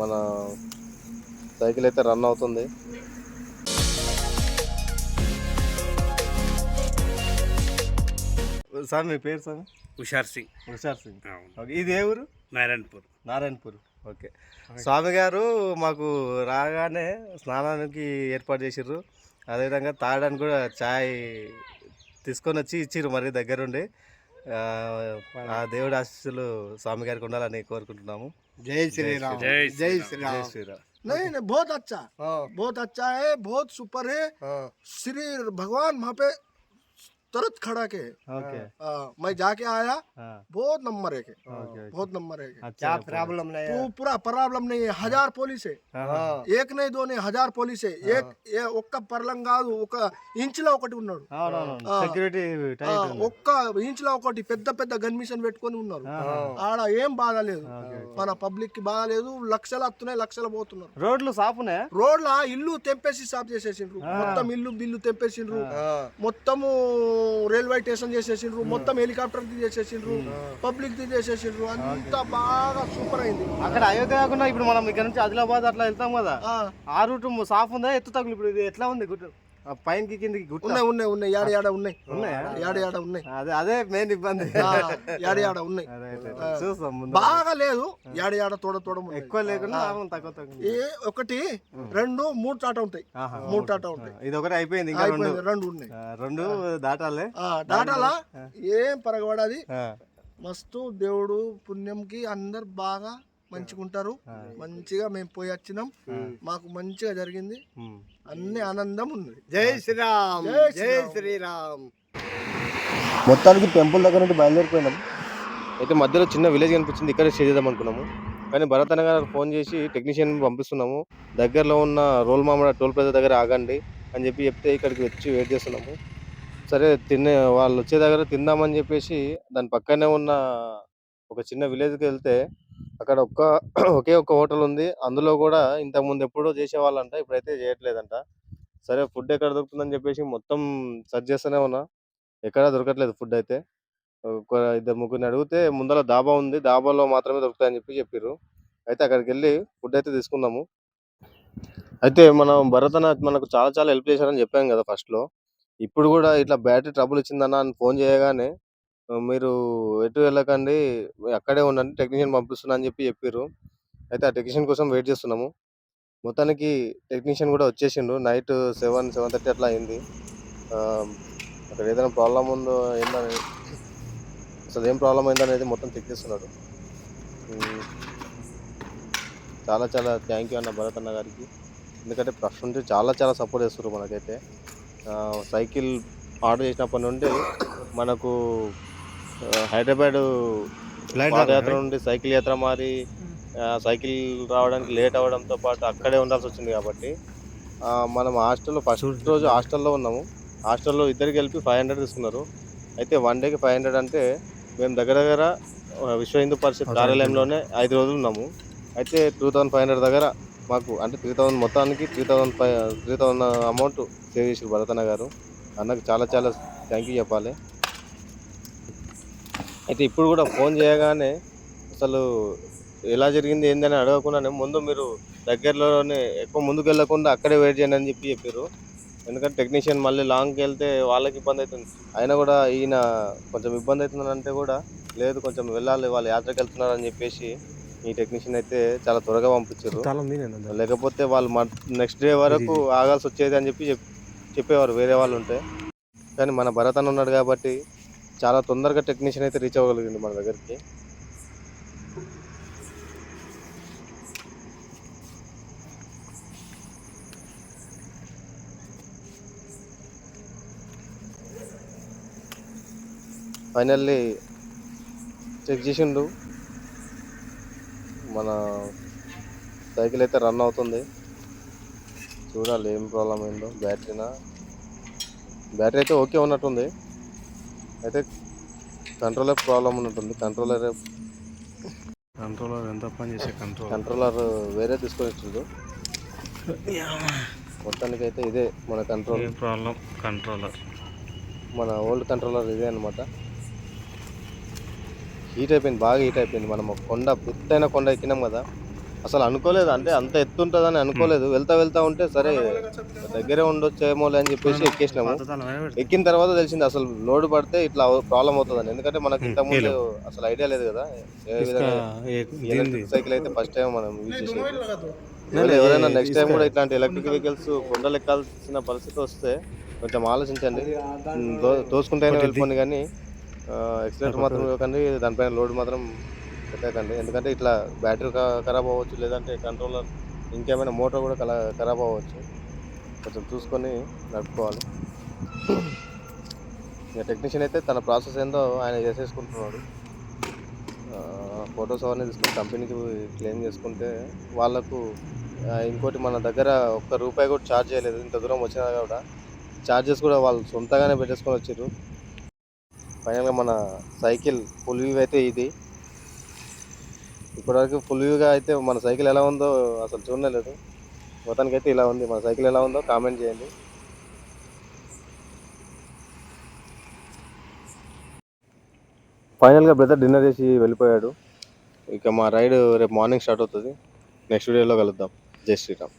మన సైకిల్ అయితే రన్ అవుతుంది. సార్ మీ పేరు సార్? హుషార్ సింగ్. హుషార్ సింగ్. ఓకే ఇది ఏ ఊరు? నారాయణపూర్. నారాయణపూర్. ఓకే. స్వామి గారు మాకు రాగానే స్నానానికి ఏర్పాటు చేసిర్రు. అదేవిధంగా తాగడానికి కూడా చాయ్ తీసుకొని వచ్చి ఇచ్చిర్రు మరి దగ్గరుండి. ఆ దేవుడి ఆశీస్సులు స్వామి గారికి ఉండాలని కోరుకుంటున్నాము. जय श्री राम जय श्री राम श्री राम नहीं नहीं बहुत अच्छा। हाँ। बहुत अच्छा है बहुत सुपर है। हाँ। श्री भगवान वहाँ पे तुरंत खड़ा के ఓకే आ, मैं जाके आया ఆ, बहुत नंबर एक है ఓకే ఓకే. बहुत नंबर एक है అచ్చా, क्या ఓకే. प्रॉब्लम नहीं है वो पूरा प्रॉब्लम नहीं है हजार पुलिस है ఆహా. हाँ ఏక్ नहीं दो नहीं हजार పోలీస్ ఏక్ ఏ ఒక్క పర్లం కాదు ఒక ఇంచులో ఒకటి ఉన్నాడు అవునవును ఆ. సెక్యూరిటీ ఆ, టైట్ ఉంది. ఒక్క ఇంచులో ఒకటి పెద్ద పెద్ద గన్ మిషన్ పెట్టుకొని ఉన్నారు ఆహా. ఆడ ఏం బాధ లేదు ఓకే. మన పబ్లిక్ కి బాధ లేదు లక్షలు వస్తున్నాయి లక్షలు పోతున్నారు రోడ్లు సాపునే రోడ్ల ఇల్లు తెంపేసి సాఫ్ చేసేసిండ్రు మొత్తం ఇల్లు బిల్లు తెంపేసిండ్రు हाँ మొత్తము రైల్వే స్టేషన్ చేసేసిండ్రు మొత్తం హెలికాప్టర్ ది చేసేసిండ్రు పబ్లిక్ ది చేసేసిండ్రు అంత బాగా సూపర్ అయింది. అక్కడ అయోధ్య కాకుండా ఇప్పుడు మనం ఇక్కడ నుంచి ఆదిలాబాద్ అట్లా వెళ్తాం కదా? ఆ, ఆ రూట్ సాఫ్ ఉందా ఎత్తు తగులు? ఇప్పుడు ఇది ఎట్లా ఉంది గుట్ట? పైనకి కిందికి గుట్ట. ఉన్నాయి ఉన్నాయి ఉన్నాయి. యాడ యాడ ఉన్నాయి. ఉన్నాయా? యాడ యాడ ఉన్నాయి. అదే అదే మెయిన్ ఇబ్బంది. యాడ యాడ ఉన్నాయి. చూస్తాం బాగా లేదు. యాడ యాడ తోడ తోడ. ఎక్కువ లేకుండా తక్కువ తక్కువ ఏ ఒకటి రెండు మూడు టాటా ఉంటాయి. మూడు. టాటా ఉంటాయి. ఇది ఒకటి అయిపోయింది ఇంకా రెండు. రెండు ఉన్నాయి. రెండు దాటాలే. ఆ, టాటాలా ఏం పరగబడది. మస్తు దేవుడు పుణ్యంకి అందరు బాగా మంచిగా ఉంటారు మంచిగా మేము పోయి వచ్చినాం. మాకు మంచిగా జరిగింది. అన్ని ఆనందం ఉంది. జై శ్రీరామ్. జై శ్రీరామ్. మొత్తానికి టెంపుల్ దగ్గర నుండి బయలుదేరిపోయినాం. అయితే మధ్యలో చిన్న విలేజ్ కనిపించింది. ఇక్కడ స్టే చేద్దాం అనుకున్నాము. కానీ భరత్ గారు ఫోన్ చేసి టెక్నీషియన్ పంపిస్తున్నాము. దగ్గరలో ఉన్న రోల్ మామిడ టోల్ ప్లాజా దగ్గర ఆగండి అని చెప్పి చెప్తే ఇక్కడికి వచ్చి వెయిట్ చేస్తున్నాము. సరే తినే వాళ్ళు వచ్చే దగ్గర తిందామని చెప్పేసి దాని పక్కనే ఉన్న ఒక చిన్న విలేజ్కి వెళ్తే అక్కడ ఒక్క ఒకే ఒక్క హోటల్ ఉంది. అందులో కూడా ఇంతకుముందు ఎప్పుడో చేసేవాళ్ళంట ఇప్పుడైతే చేయట్లేదంట. సరే ఫుడ్ ఎక్కడ దొరుకుతుందని చెప్పేసి మొత్తం సర్చ్ చేస్తూనే ఉన్నా. ఎక్కడా దొరకట్లేదు ఫుడ్ అయితే. ఒక ఇద్దరు ముగ్గురిని అడిగితే ముందర దాబా ఉంది దాబాలో మాత్రమే దొరుకుతాయని చెప్పి చెప్పారు అయితే అక్కడికి వెళ్ళి ఫుడ్ అయితే తీసుకుందాము. అయితే మనం భరత్ మనకు చాలా చాలా హెల్ప్ చేశారని చెప్పాం కదా ఫస్ట్లో ఇప్పుడు కూడా ఇట్లా బ్యాటరీ ట్రబుల్ ఇచ్చిందన్న అని ఫోన్ చేయగానే మీరు ఎటు వెళ్ళకండి. అక్కడే ఉండండి. టెక్నీషియన్ పంపిస్తున్నా అని చెప్పి చెప్పారు అయితే ఆ టెక్నీషియన్ కోసం వెయిట్ చేస్తున్నాము. మొత్తానికి టెక్నీషియన్ కూడా వచ్చేసిండు. నైట్ సెవెన్ సెవెన్ థర్టీ అట్లా అయింది. అక్కడ ఏదైనా ప్రాబ్లం ఉందో ఏందని అసలు ఏం ప్రాబ్లం అయిందనేది మొత్తం చెక్ చేస్తున్నాడు. చాలా చాలా థ్యాంక్ యూ అన్న భరత్ అన్న గారికి. ఎందుకంటే ఫస్ట్ నుంచి చాలా చాలా సపోర్ట్ చేస్తారు మనకైతే. సైకిల్ ఆర్డర్ చేసినప్పటి నుండి మనకు హైదరాబాద్ పాదయాత్ర నుండి సైకిల్ యాత్ర మారి సైకిల్ రావడానికి లేట్ అవ్వడంతో పాటు అక్కడే ఉండాల్సి వచ్చింది కాబట్టి మనం హాస్టల్లో ఫస్ట్ రోజు హాస్టల్లో ఉన్నాము. హాస్టల్లో ఇద్దరికి కలిపి ఫైవ్ హండ్రెడ్ తీసుకున్నారు. అయితే వన్ డేకి ఫైవ్ హండ్రెడ్ అంటే మేము దగ్గర దగ్గర విశ్వ హిందూ పరిషత్ కార్యాలయంలోనే ఐదు రోజులు ఉన్నాము. అయితే టూ థౌసండ్ ఫైవ్ హండ్రెడ్ దగ్గర మాకు అంటే త్రీ థౌసండ్ మొత్తానికి three thousand five three thousand amount save చేసారు భరతన్న గారు. అన్నకు చాలా చాలా థ్యాంక్ యూ చెప్పాలి. అయితే ఇప్పుడు కూడా ఫోన్ చేయగానే అసలు ఎలా జరిగింది ఏందని అడగకుండానే ముందు మీరు దగ్గరలోనే ఎక్కువ ముందుకు వెళ్ళకుండా అక్కడే వెయిట్ చేయండి అని చెప్పి చెప్పారు ఎందుకంటే టెక్నీషియన్ మళ్ళీ లాంగ్కి వెళ్తే వాళ్ళకి ఇబ్బంది అవుతుంది. అయినా కూడా ఈయన కొంచెం ఇబ్బంది అవుతుందని అంటే కూడా లేదు కొంచెం వెళ్ళాలి వాళ్ళు యాత్రకు వెళ్తున్నారు అని చెప్పేసి ఈ టెక్నీషియన్ అయితే చాలా త్వరగా పంపించారు. లేకపోతే వాళ్ళు నెక్స్ట్ డే వరకు ఆగాల్సి వచ్చేది అని చెప్పి చెప్- చెప్పేవారు వేరే వాళ్ళు ఉంటే. కానీ మన భరత్ అన్న ఉన్నాడు కాబట్టి చాలా తొందరగా టెక్నీషియన్ అయితే రీచ్ అవ్వగలిగింది మన దగ్గరికి. ఫైనల్లీ చెక్ చేసిండు. మన సైకిల్ అయితే రన్ అవుతుంది. చూడాలి ఏం ప్రాబ్లం అయిందో. బ్యాటరీనా బ్యాటరీ అయితే ఓకే ఉన్నట్టుంది. అయితే కంట్రోలర్ ప్రాబ్లం ఉన్నట్టుంది కంట్రోలర్ కంట్రోలర్ ఎంత పని చేసే కంట్రోల్ కంట్రోలర్ వేరే తీసుకొని వచ్చిండు. మొత్తానికి అయితే ఇదే మన కంట్రోల్ ప్రాబ్లం కంట్రోలర్ మన ఓల్డ్ కంట్రోలర్ ఇదే అనమాట హీట్ అయిపోయింది బాగా హీట్ అయిపోయింది. మనం కొండ ఎత్తైన కొండ ఎక్కినాం కదా. అసలు అనుకోలేదు. అంటే అంత ఎత్తు ఉంటుందని అనుకోలేదు. వెళ్తా వెళ్తా ఉంటే సరే దగ్గరే ఉండొచ్చేమోలే అని చెప్పేసి ఎక్కేసినాము. ఎక్కిన తర్వాత తెలిసింది అసలు లోడ్ పడితే ఇట్లా ప్రాబ్లం అవుతుందని. ఎందుకంటే మనకి ఇంత ముందు అసలు ఐడియా లేదు కదా. ఏ విధంగా ఎలక్ట్రిక్ సైకిల్ అయితే ఫస్ట్ టైం మనం యూజ్ చేసేది. ఎవరైనా నెక్స్ట్ టైం కూడా ఇట్లాంటి ఎలక్ట్రిక్ వెహికల్స్ కొండలు ఎక్కాల్సిన పరిస్థితి వస్తే కొంచెం ఆలోచించండి. ఉమ్, దో- తోసుకుంటేనే వెళ్ళిపోండి కానీ ఎక్సిలేటర్ మాత్రం ఇవ్వకండి. దానిపైన లోడ్ మాత్రం పెట్టకండి ఎందుకంటే ఇట్లా బ్యాటరీ ఖరాబ్ అవ్వచ్చు లేదంటే కంట్రోలర్ ఇంకేమైనా మోటార్ కూడా కల ఖరాబ్ అవ్వచ్చు. కొంచెం చూసుకొని నడుపుకోవాలి. ఇక టెక్నీషియన్ అయితే తన ప్రాసెస్ ఏందో ఆయన చేసేసుకుంటున్నాడు. ఫొటోస్ అవన్నీ తీసుకుని కంపెనీకి క్లెయిమ్ చేసుకుంటే వాళ్ళకు ఇంకోటి మన దగ్గర ఒక్క రూపాయి కూడా ఛార్జ్ చేయలేదు. ఇంత దూరం వచ్చినా కూడా ఛార్జెస్ కూడా వాళ్ళు సొంతగానే పెట్టేసుకొని వచ్చారు ఫైనల్గా మన సైకిల్ ఫుల్ వ్యూ అయితే ఇది. ఇప్పటివరకు ఫుల్ వ్యూగా అయితే మన సైకిల్ ఎలా ఉందో అసలు చూడలేదు. మొత్తానికి అయితే ఇలా ఉంది. మన సైకిల్ ఎలా ఉందో కామెంట్ చేయండి. ఫైనల్గా బ్రదర్ డిన్నర్ చేసి వెళ్ళిపోయాడు. ఇక మా రైడ్ రేపు మార్నింగ్ స్టార్ట్ అవుతుంది. నెక్స్ట్ వీడియోలో కలుద్దాం. జై శ్రీరామ్.